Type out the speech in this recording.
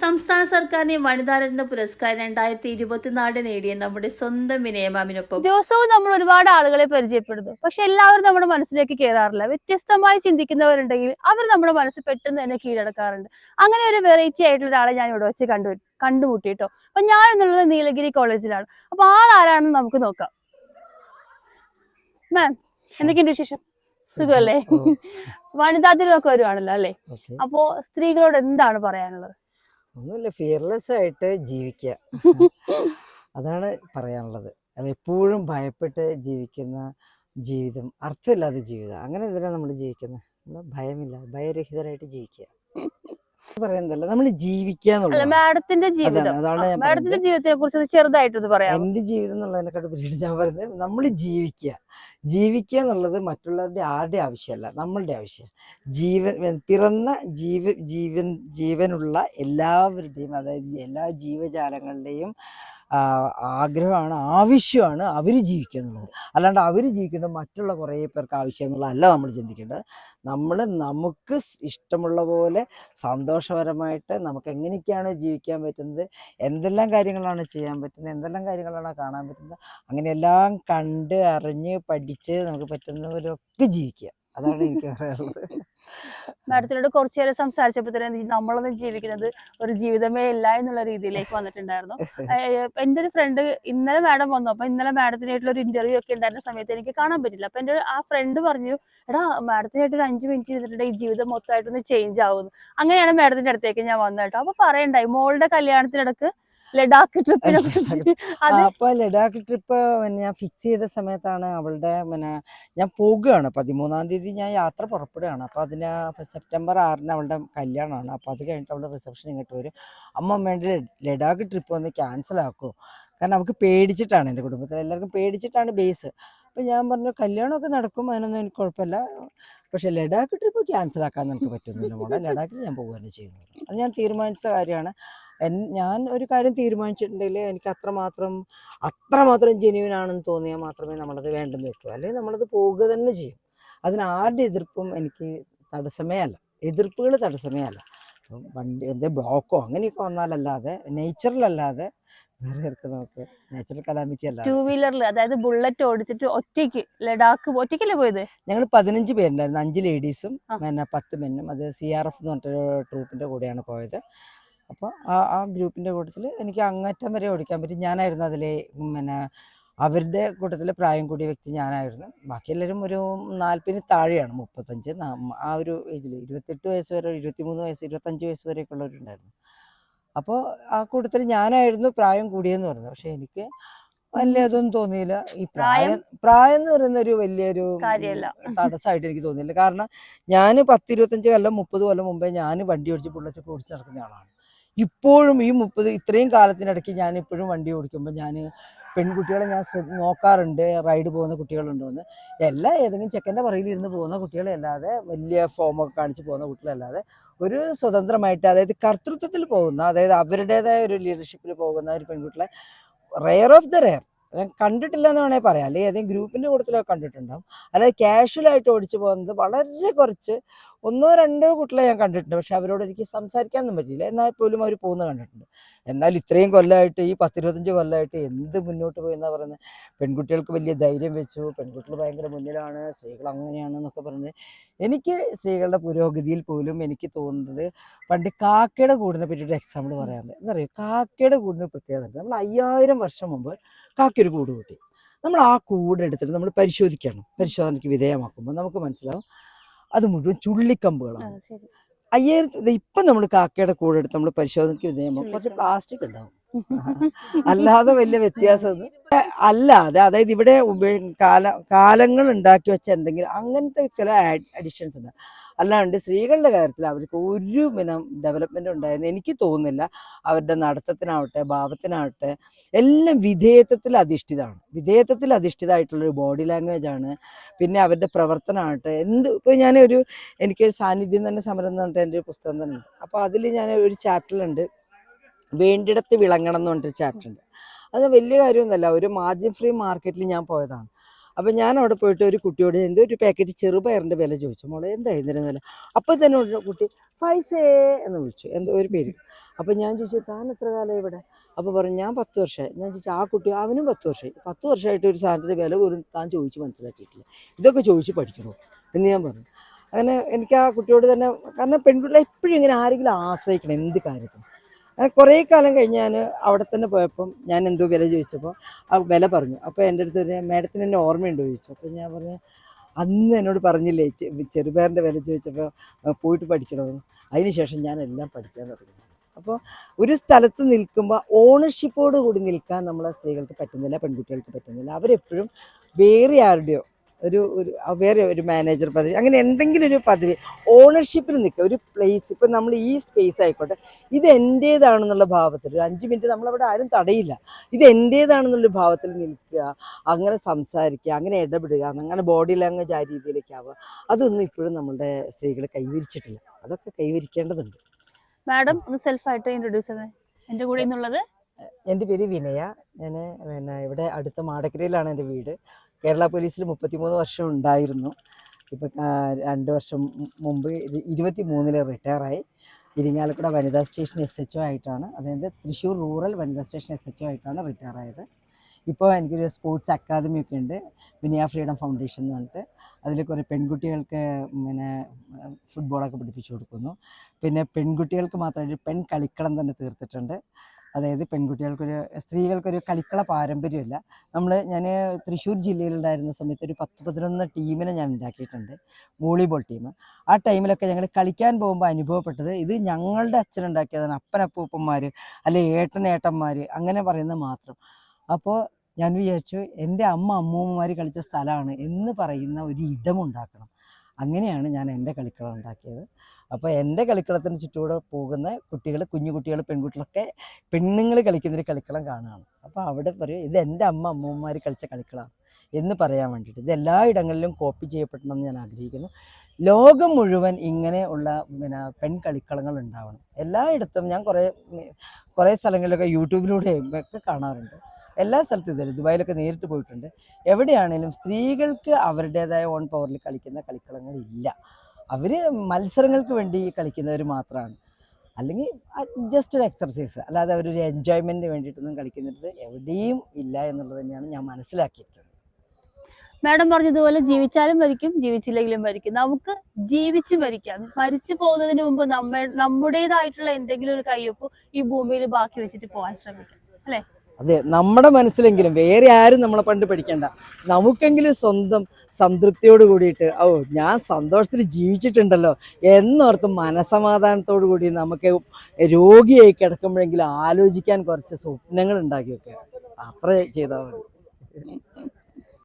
സംസ്ഥാന സർക്കാരിന്റെ വനിതാരത്ന പുരസ്കാരം രണ്ടായിരത്തി ഇരുപത്തിനാല് നേടിയ നമ്മുടെ സ്വന്തം വിനയമാമിനൊപ്പം ദിവസവും നമ്മൾ ഒരുപാട് ആളുകളെ പരിചയപ്പെടുന്നു. പക്ഷെ എല്ലാവരും നമ്മുടെ മനസ്സിലേക്ക് കയറാറില്ല വ്യത്യസ്തമായി ചിന്തിക്കുന്നവരുണ്ടെങ്കിൽ അവർ നമ്മുടെ മനസ്സ് പെട്ടെന്ന് തന്നെ കീഴടക്കാറുണ്ട്. അങ്ങനെ ഒരു വെറൈറ്റി ആയിട്ടുള്ള ഒരാളെ ഞാൻ ഇവിടെ വെച്ച് കണ്ടു കണ്ടുമുട്ടിട്ടോ. അപ്പൊ ഞാൻ എന്നുള്ളത് നീലഗിരി കോളേജിലാണ്. അപ്പൊ ആൾ ആരാണെന്ന് നമുക്ക് നോക്കാം. മാം എന്തൊക്കെയുണ്ട് വിശേഷം? സുഖമല്ലേ? ഓ, വനിതാ ദിനമൊക്കെ വരുവാണല്ലോ അല്ലേ? അപ്പോ സ്ത്രീകളോട് എന്താണ് പറയാനുള്ളത്? ഒന്നുമില്ല ഫിയർലെസ് ആയിട്ട് ജീവിക്കുക അതാണ് പറയാനുള്ളത്. എപ്പോഴും ഭയപ്പെട്ട് ജീവിക്കുന്ന ജീവിതം അർത്ഥമില്ലാത്ത ജീവിതം അങ്ങനെ എന്തിനാണ് നമ്മൾ ജീവിക്കുന്നത് ഭയമില്ല ഭയരഹിതരായിട്ട് ജീവിക്കുക പറയുന്നതല്ല. നമ്മൾ ജീവിക്കുക മാഡത്തിന്റെ ജീവിതം. മാഡത്തിന്റെ ജീവിതത്തിനെ കുറിച്ച് ചെറുതായിട്ടൊന്ന് പറയാം എന്റെ ജീവിതം എന്നുള്ളതിനെക്കാട്ട് പിന്നീട് ഞാൻ പറയുന്നത് നമ്മൾ ജീവിക്കുക. ജീവിക്കുക എന്നുള്ളത് മറ്റുള്ളവരുടെ ആരുടെ ആവശ്യമല്ല നമ്മളുടെ ആവശ്യം. ജീവൻ പിറന്ന ജീവ ജീവൻ ജീവനുള്ള എല്ലാവരുടെയും അതായത് എല്ലാ ജീവജാലങ്ങളുടെയും ആഗ്രഹമാണ് ആവശ്യമാണ് അവർ ജീവിക്കുക എന്നുള്ളത് അല്ലാണ്ട് അവർ ജീവിക്കേണ്ടത് മറ്റുള്ള കുറേ പേർക്ക് ആവശ്യം എന്നുള്ളതല്ല നമ്മൾ ചിന്തിക്കേണ്ടത്. നമ്മൾ നമുക്ക് ഇഷ്ടമുള്ള പോലെ സന്തോഷപരമായിട്ട് നമുക്ക് എങ്ങനെയൊക്കെയാണ് ജീവിക്കാൻ പറ്റുന്നത് എന്തെല്ലാം കാര്യങ്ങളാണ് ചെയ്യാൻ പറ്റുന്നത് എന്തെല്ലാം കാര്യങ്ങളാണ് കാണാൻ പറ്റുന്നത് അങ്ങനെയെല്ലാം കണ്ട് അറിഞ്ഞ് പഠിച്ച് നമുക്ക് പറ്റുന്നവരൊക്കെ ജീവിക്കുക. അതാണ് എനിക്ക് പറയാനുള്ളത് മാഡത്തിനോട് കുറച്ചു നേരം സംസാരിച്ചപ്പോൾ തന്നെ നമ്മളൊന്നും ജീവിക്കുന്നത് ഒരു ജീവിതമേ ഇല്ല എന്നുള്ള രീതിയിലേക്ക് വന്നിട്ടുണ്ടായിരുന്നു. എന്റെ ഒരു ഫ്രണ്ട് ഇന്നലെ മാഡം വന്നു. അപ്പൊ ഇന്നലെ മാഡത്തിനായിട്ടുള്ള ഒരു ഇന്റർവ്യൂ ഒക്കെ ഉണ്ടായിരുന്ന സമയത്ത് എനിക്ക് കാണാൻ പറ്റില്ല. അപ്പൊ എന്റെ ആ ഫ്രണ്ട് പറഞ്ഞു എടാ മാഡത്തിനായിട്ട് ഒരു അഞ്ചു മിനിറ്റ് ഇരുന്നിട്ടുണ്ടെങ്കിൽ ഈ ജീവിതം മൊത്തമായിട്ടൊന്ന് ചേഞ്ച് ആവുന്നു. അങ്ങനെയാണ് മാഡത്തിന്റെ അടുത്തേക്ക് ഞാൻ വന്നത് കേട്ടോ. അപ്പൊ പറയണ്ടായി മോളുടെ കല്യാണത്തിനിടക്ക് ലഡാക്ക് ട്രിപ്പിനെ കുറിച്ച്. അപ്പൊ ലഡാക്ക് ട്രിപ്പ് ഞാൻ ഫിക്സ് ചെയ്ത സമയത്താണ് അവളുടെ പിന്നെ ഞാൻ പോകുകയാണ് പതിമൂന്നാം തീയതി ഞാൻ യാത്ര പുറപ്പെടുകയാണ്. അപ്പൊ അതിന് സെപ്റ്റംബർ ആറിന് അവളുടെ കല്യാണമാണ്. അപ്പൊ അത് കഴിഞ്ഞിട്ട് അവളുടെ റിസപ്ഷൻ ഇങ്ങോട്ട് വരും. അമ്മ വേണ്ടി ലഡാക്ക് ട്രിപ്പ് ഒന്ന് ക്യാൻസൽ ആക്കുമോ കാരണം നമുക്ക് പേടിച്ചിട്ടാണ് എന്റെ കുടുംബത്തിൽ എല്ലാവർക്കും പേടിച്ചിട്ടാണ് ബേസ് അപ്പോൾ ഞാൻ പറഞ്ഞു കല്യാണമൊക്കെ നടക്കും. അതിനൊന്നും എനിക്ക് കുഴപ്പമില്ല. പക്ഷെ ലഡാക്ക് ട്രിപ്പ് ക്യാൻസൽ ആക്കാൻ നമുക്ക് പറ്റുന്നില്ല മോളെ. ലഡാക്കിൽ ഞാൻ പോകുകയാണ് ചെയ്യുന്നത്. അത് ഞാൻ തീരുമാനിച്ച കാര്യമാണ്. ഞാൻ ഒരു കാര്യം തീരുമാനിച്ചിട്ടുണ്ടെങ്കിൽ എനിക്ക് അത്രമാത്രം അത്രമാത്രം ജെന്യൂൻ ആണെന്ന് തോന്നിയാൽ മാത്രമേ നമ്മളത് വേണ്ടെന്ന് വെക്കൂ അല്ലെങ്കിൽ നമ്മളത് പോവുക തന്നെ ചെയ്യും. അതിന് ആരുടെ എതിർപ്പും എനിക്ക് തടസ്സമേ അല്ല എതിർപ്പുകൾ തടസ്സമേ അല്ല വണ്ടി എന്ത് ബ്ലോക്കോ അങ്ങനെയൊക്കെ വന്നാലല്ലാതെ നേച്ചറിലല്ലാതെ വേറെ ആർക്ക് നമുക്ക് നാച്ചുറൽ കലാമിറ്റി ടൂ അല്ലാതെ വീലറിൽ അതായത് ബുള്ളറ്റ് ഓടിച്ചിട്ട് ഒറ്റയ്ക്ക് ലഡാക്ക് ഒറ്റയ്ക്കല്ലേ പോയത്? ഞങ്ങൾ പതിനഞ്ച് പേരുണ്ടായിരുന്നു. അഞ്ച് ലേഡീസും. പിന്നെ പത്ത് മെന്നും അത് സി ആർ എഫ് എന്ന് പറഞ്ഞിട്ടൊരു ട്രൂപ്പിന്റെ കൂടെയാണ് പോയത്. അപ്പോൾ ആ ആ ഗ്രൂപ്പിന്റെ കൂട്ടത്തിൽ എനിക്ക് അങ്ങറ്റം വരെ ഓടിക്കാൻ പറ്റും. ഞാനായിരുന്നു അതിലെ പിന്നെ അവരുടെ കൂട്ടത്തിൽ പ്രായം കൂടിയ വ്യക്തി ഞാനായിരുന്നു. ബാക്കി എല്ലാവരും ഒരു നാൽപ്പതിന് താഴെയാണ്. മുപ്പത്തഞ്ച് ആ ഒരു ഏജിൽ ഇരുപത്തെട്ട് വയസ്സ് വരെ ഇരുപത്തിമൂന്ന് വയസ്സ് ഇരുപത്തഞ്ച് വയസ്സ് വരെയൊക്കെ ഉള്ളവരുണ്ടായിരുന്നു അപ്പോൾ ആ കൂട്ടത്തിൽ ഞാനായിരുന്നു പ്രായം കൂടിയെന്ന് പറഞ്ഞത് പക്ഷെ എനിക്ക് വലിയ അതൊന്നും തോന്നിയില്ല. ഈ പ്രായം പ്രായം? എന്ന് പറയുന്ന ഒരു വലിയൊരു. തടസ്സമായിട്ട് എനിക്ക് തോന്നിയില്ല. കാരണം ഞാൻ പത്ത് ഇരുപത്തഞ്ച് കൊല്ലം മുപ്പത് കൊല്ലം മുമ്പേ ഞാൻ വണ്ടി ഓടിച്ച് ബുള്ളറ്റ് ഓടിച്ച് നടക്കുന്ന ആളാണ്. ഇപ്പോഴും ഈ മുപ്പത് ഇത്രയും കാലത്തിനിടയ്ക്ക് ഞാൻ ഇപ്പോഴും വണ്ടി ഓടിക്കുമ്പോൾ ഞാൻ പെൺകുട്ടികളെ ഞാൻ നോക്കാറുണ്ട്. റൈഡ് പോകുന്ന കുട്ടികളുണ്ടോയെന്ന് എല്ലാ ഏതെങ്കിലും ചെക്കന്റെ പറയിലിരുന്ന് പോകുന്ന കുട്ടികളല്ലാതെ വലിയ ഫോമൊക്കെ കാണിച്ച് പോകുന്ന കുട്ടികളല്ലാതെ ഒരു സ്വതന്ത്രമായിട്ട് അതായത് കർത്തൃത്വത്തിൽ പോകുന്ന അതായത് അവരുടേതായ ഒരു ലീഡർഷിപ്പിൽ പോകുന്ന ഒരു പെൺകുട്ടികളെ റെയർ ഓഫ് ദ റെയർ ഞാൻ കണ്ടിട്ടില്ല എന്ന് വേണമെങ്കിൽ പറയാം. അല്ലെങ്കിൽ ഏതെങ്കിലും ഗ്രൂപ്പിന്റെ കൂട്ടത്തിലൊക്കെ കണ്ടിട്ടുണ്ടാവും. അതായത് കാഷ്വലായിട്ട് ഓടിച്ചു പോകുന്നത് വളരെ കുറച്ച് ഒന്നോ രണ്ടോ കുട്ടികളെ ഞാൻ കണ്ടിട്ടുണ്ട്. പക്ഷെ അവരോട് എനിക്ക് സംസാരിക്കാനൊന്നും പറ്റിയില്ല. എന്നാൽ പോലും അവർ പോകുന്നത് കണ്ടിട്ടുണ്ട്. എന്നാൽ ഇത്രയും കൊല്ലമായിട്ട് ഈ പത്തിരുപത്തഞ്ച് കൊല്ലമായിട്ട് എന്ത് മുന്നോട്ട് പോയി എന്നാ പറയുന്നത്? പെൺകുട്ടികൾക്ക് വലിയ ധൈര്യം വെച്ചു. പെൺകുട്ടികൾ ഭയങ്കര മുന്നിലാണ്. സ്ത്രീകൾ അങ്ങനെയാണ് എന്നൊക്കെ പറഞ്ഞ് എനിക്ക് സ്ത്രീകളുടെ പുരോഗതിയിൽ പോലും എനിക്ക് തോന്നുന്നത് പണ്ട് കാക്കയുടെ കൂടിനെ പറ്റിയിട്ട് എക്സാമ്പിൾ പറയാറുണ്ട് എന്താ പറയുക കാക്കയുടെ കൂടിന് പ്രത്യേകത നമ്മൾ അയ്യായിരം വർഷം മുമ്പ് കാക്കയൊരു കൂട് കൂട്ടി. നമ്മൾ ആ കൂടെടുത്തിട്ട് നമ്മൾ പരിശോധിക്കണം. പരിശോധനയ്ക്ക് വിധേയമാക്കുമ്പോൾ നമുക്ക് മനസ്സിലാവും അത് മുഴുവൻ ചുള്ളിക്കമ്പുകളാണ്. അയ്യായിരത്തി ഇപ്പം നമ്മൾ കാക്കയുടെ കൂടെ എടുത്ത് നമ്മൾ പരിശോധനയ്ക്ക് വിധേയമാക്കും കുറച്ച്. പ്ലാസ്റ്റിക് ഉണ്ടാവും. അല്ലാതെ വലിയ വ്യത്യാസമൊന്നും അല്ലാതെ അതായത് ഇവിടെ കാല കാലങ്ങൾ ഉണ്ടാക്കി വെച്ച എന്തെങ്കിലും അങ്ങനത്തെ ചില അഡിഷൻസ് ഉണ്ട്. അല്ലാണ്ട് സ്ത്രീകളുടെ കാര്യത്തിൽ അവർക്ക് ഒരു ഇനം ഡെവലപ്മെന്റ് ഉണ്ടായെന്ന് എനിക്ക് തോന്നുന്നില്ല അവരുടെ നടത്തത്തിനാവട്ടെ ഭാവത്തിനാവട്ടെ എല്ലാം വിധേയത്വത്തിൽ അധിഷ്ഠിതമാണ്. വിധേയത്വത്തിൽ അധിഷ്ഠിതമായിട്ടുള്ളൊരു ബോഡി ലാംഗ്വേജ് ആണ്. പിന്നെ അവരുടെ പ്രവർത്തനമാകട്ടെ എന്ത് ഇപ്പോൾ ഞാനൊരു എനിക്ക് സാന്നിധ്യം തന്നെ സമരം എന്ന് പറഞ്ഞിട്ട് എന്റെ ഒരു പുസ്തകം തന്നെ ഉണ്ട്. അപ്പോൾ അതിൽ ഞാൻ ഒരു ചാപ്റ്ററിലുണ്ട് വേണ്ടിടത്ത് വിളങ്ങണം എന്ന് പറഞ്ഞിട്ട് ചാപ്റ്റർ ഉണ്ട്. അത് വലിയ കാര്യമൊന്നുമല്ല. ഒരു മാർജിൻ ഫ്രീ മാർക്കറ്റിൽ ഞാൻ പോയതാണ്. അപ്പം ഞാൻ അവിടെ പോയിട്ട് ഒരു കുട്ടിയോട് എന്തോ ഒരു പാക്കറ്റ് ചെറുപയറിന്റെ വില ചോദിച്ചു. മോളെ എന്തായിരുന്നു വില? അപ്പോൾ തന്നെ ഒരു കുട്ടി ഫൈസേ എന്ന് വിളിച്ചു. എന്തോ ഒരു പേര്. അപ്പം ഞാൻ ചോദിച്ചു താൻ എത്ര കാലം ഇവിടെ? അപ്പോൾ പറഞ്ഞു ഞാൻ പത്ത് വർഷമായി. ഞാൻ ചോദിച്ചു ആ കുട്ടി അവനും പത്ത് വർഷമായി. പത്ത് വർഷമായിട്ട് ഒരു സാധനത്തിന്റെ വില പോലും താൻ ചോദിച്ച് മനസ്സിലാക്കിയിട്ടില്ല. ഇതൊക്കെ ചോദിച്ച് പഠിക്കണോ എന്ന് ഞാൻ പറഞ്ഞു. അങ്ങനെ എനിക്ക് ആ കുട്ടിയോട് തന്നെ കാരണം പെൺകുട്ടികളെ എപ്പോഴും ഇങ്ങനെ ആരെങ്കിലും ആശ്രയിക്കണം എന്ത് കാര്യത്തിനും. അങ്ങനെ കുറേ കാലം കഴിഞ്ഞ് ഞാൻ അവിടെ തന്നെ പോയപ്പം ഞാൻ എന്തോ വില ചോദിച്ചപ്പോൾ ആ വില പറഞ്ഞു. അപ്പോൾ എന്റെ അടുത്ത് ഒരു മാഡത്തിന് എന്നെ ഓർമ്മയുണ്ടോ ചോദിച്ചു. അപ്പോൾ ഞാൻ പറഞ്ഞു അന്ന് എന്നോട് പറഞ്ഞില്ലേ ചെറുപേറിന്റെ വില ചോദിച്ചപ്പോൾ പോയിട്ട് പഠിക്കണമെന്ന്. അതിന് ശേഷം ഞാൻ എല്ലാം പഠിക്കാൻ തുടങ്ങി. അപ്പോൾ ഒരു സ്ഥലത്ത് നിൽക്കുമ്പോൾ ഓണർഷിപ്പോട് കൂടി നിൽക്കാൻ നമ്മളെ സ്ത്രീകൾക്ക് പറ്റുന്നില്ല പെൺകുട്ടികൾക്ക് പറ്റുന്നില്ല. അവരെപ്പോഴും വേറെ ആരുടെയോ ഒരു ഒരു വേറെ ഒരു മാനേജർ പദവി അങ്ങനെ എന്തെങ്കിലും ഒരു പദവി ഓണർഷിപ്പിൽ നിൽക്കുക. ഒരു പ്ലേസ് ഇപ്പം നമ്മൾ ഈ സ്പേസ് ആയിക്കോട്ടെ ഇത് എന്റേതാണെന്നുള്ള ഭാവത്തിൽ ഒരു അഞ്ച് മിനിറ്റ് നമ്മളവിടെ ആരും തടയില്ല. ഇത് എന്റേതാണെന്നുള്ള ഭാവത്തിൽ നിൽക്കുക അങ്ങനെ സംസാരിക്കുക അങ്ങനെ ഇടപെടുക അങ്ങനെ ബോഡി ലാംഗ്വേജ് ആ രീതിയിലേക്ക് ആവുക അതൊന്നും ഇപ്പോഴും നമ്മളുടെ സ്ത്രീകൾ കൈവരിച്ചിട്ടില്ല. അതൊക്കെ കൈവരിക്കേണ്ടതുണ്ട്. മാഡം ഒന്ന് സെൽഫായിട്ട് ഇൻട്രൊഡ്യൂസ് ചെയ്തേ. എന്റെ കൂടെ എന്റെ പേര് വിനയ. ഞാൻ പിന്നെ ഇവിടെ അടുത്ത മാടക്കരയിലാണ് എന്റെ വീട്. കേരള പോലീസിൽ മുപ്പത്തിമൂന്ന് വർഷം ഉണ്ടായിരുന്നു. ഇപ്പം രണ്ട് വർഷം മുമ്പ് ഇരുപത്തി മൂന്നിൽ റിട്ടയറായി. ഇരിങ്ങാലക്കുട വനിതാ സ്റ്റേഷൻ എസ് എച്ച് ഒ ആയിട്ടാണ്. അതായത് തൃശ്ശൂർ റൂറൽ വനിതാ സ്റ്റേഷൻ എസ് എച്ച് ഒ ആയിട്ടാണ് റിട്ടയർ ആയത് ഇപ്പോൾ എനിക്കൊരു സ്പോർട്സ് അക്കാദമി ഒക്കെ ഉണ്ട്. വിനയ ഫ്രീഡം ഫൗണ്ടേഷൻ എന്ന് പറഞ്ഞിട്ട്. അതിൽ കുറേ പെൺകുട്ടികൾക്ക് പിന്നെ ഫുട്ബോളൊക്കെ പഠിപ്പിച്ചു കൊടുക്കുന്നു. പിന്നെ പെൺകുട്ടികൾക്ക് മാത്രമായിട്ട് പെൺ കളിക്കളം തന്നെ തീർത്തിട്ടുണ്ട്. അതായത് പെൺകുട്ടികൾക്കൊരു സ്ത്രീകൾക്കൊരു കളിക്കള പാരമ്പര്യമില്ല. നമ്മൾ ഞാൻ തൃശ്ശൂർ ജില്ലയിലുണ്ടായിരുന്ന സമയത്ത് ഒരു പത്ത് പതിനൊന്ന് ടീമിനെ ഞാൻ ഉണ്ടാക്കിയിട്ടുണ്ട്. Volleyball team. ആ ടൈമിലൊക്കെ ഞങ്ങൾ കളിക്കാൻ പോകുമ്പോൾ അനുഭവപ്പെട്ടത് ഇത് ഞങ്ങളുടെ അച്ഛനുണ്ടാക്കിയതാണ്. അപ്പനപ്പൂപ്പന്മാർ അല്ലെ ഏട്ടനേട്ടന്മാർ അങ്ങനെ പറയുന്നത് മാത്രം. അപ്പോൾ ഞാൻ വിചാരിച്ചു എന്റെ അമ്മ അമ്മൂമ്മമാർ കളിച്ച സ്ഥലമാണ് എന്ന് പറയുന്ന ഒരു ഇടമുണ്ടാക്കണം. അങ്ങനെയാണ് ഞാൻ എന്റെ കളിക്കളം ഉണ്ടാക്കിയത്. അപ്പോൾ എന്റെ കളിക്കളത്തിന് ചുറ്റൂടെ പോകുന്ന കുട്ടികൾ കുഞ്ഞു കുട്ടികൾ പെൺകുട്ടികളൊക്കെ പെണ്ണുങ്ങൾ കളിക്കുന്നൊരു കളിക്കളം കാണുകയാണ് അപ്പോൾ അവിടെ പറയും ഇത് എന്റെ അമ്മ അമ്മൂമ്മമാർ കളിച്ച കളിക്കളാണ് എന്ന് പറയാൻ വേണ്ടിയിട്ട് ഇത് എല്ലാ ഇടങ്ങളിലും കോപ്പി ചെയ്യപ്പെടണമെന്ന് ഞാൻ ആഗ്രഹിക്കുന്നു. ലോകം മുഴുവൻ ഇങ്ങനെ ഉള്ള പിന്നെ പെൺ കളിക്കളങ്ങൾ ഉണ്ടാവണം. എല്ലായിടത്തും ഞാൻ കുറേ കുറേ സ്ഥലങ്ങളിലൊക്കെ യൂട്യൂബിലൂടെ ഒക്കെ കാണാറുണ്ട്. എല്ലാ സ്ഥലത്തും ഇതല്ല ദുബായിലൊക്കെ നേരിട്ട് പോയിട്ടുണ്ട്. എവിടെയാണെങ്കിലും സ്ത്രീകൾക്ക് അവരുടേതായ ഓൺ പവറിൽ കളിക്കുന്ന കളിക്കളങ്ങൾ ഇല്ല അവർ മത്സരങ്ങൾക്ക് വേണ്ടി കളിക്കുന്നവർ മാത്രമാണ് അല്ലെങ്കിൽ ജസ്റ്റ് ഒരു എക്സർസൈസ് അല്ലാതെ അവരൊരു എൻജോയ്മെന്റിന് വേണ്ടിയിട്ടൊന്നും കളിക്കുന്നത് എവിടെയും ഇല്ല എന്നുള്ളത് തന്നെയാണ് ഞാൻ മനസ്സിലാക്കിയിട്ടുള്ളത് മാഡം പറഞ്ഞതുപോലെ ജീവിച്ചാലും മരിക്കും ജീവിച്ചില്ലെങ്കിലും മരിക്കും. നമുക്ക് ജീവിച്ച് മരിക്കാം. മരിച്ചു പോകുന്നതിന് മുമ്പ് നമ്മ നമ്മുടേതായിട്ടുള്ള എന്തെങ്കിലും ഒരു കയ്യൊപ്പ് ഈ ഭൂമിയിൽ ബാക്കി വെച്ചിട്ട് പോകാൻ ശ്രമിക്കാം. അല്ലെ? അതെ നമ്മുടെ മനസ്സിലെങ്കിലും വേറെ ആരും നമ്മളെ പണ്ട് പഠിക്കണ്ട. നമുക്കെങ്കിലും സ്വന്തം സംതൃപ്തിയോട് കൂടിയിട്ട് ഓ ഞാൻ സന്തോഷത്തിൽ ജീവിച്ചിട്ടുണ്ടല്ലോ എന്നോർത്ത് മനസമാധാനത്തോടു കൂടി നമുക്ക് രോഗിയായി കിടക്കുമ്പോഴെങ്കിലും ആലോചിക്കാൻ കുറച്ച് സ്വപ്നങ്ങൾ ഉണ്ടാക്കി വെക്കുക അത്ര ചെയ്താൽ മതി.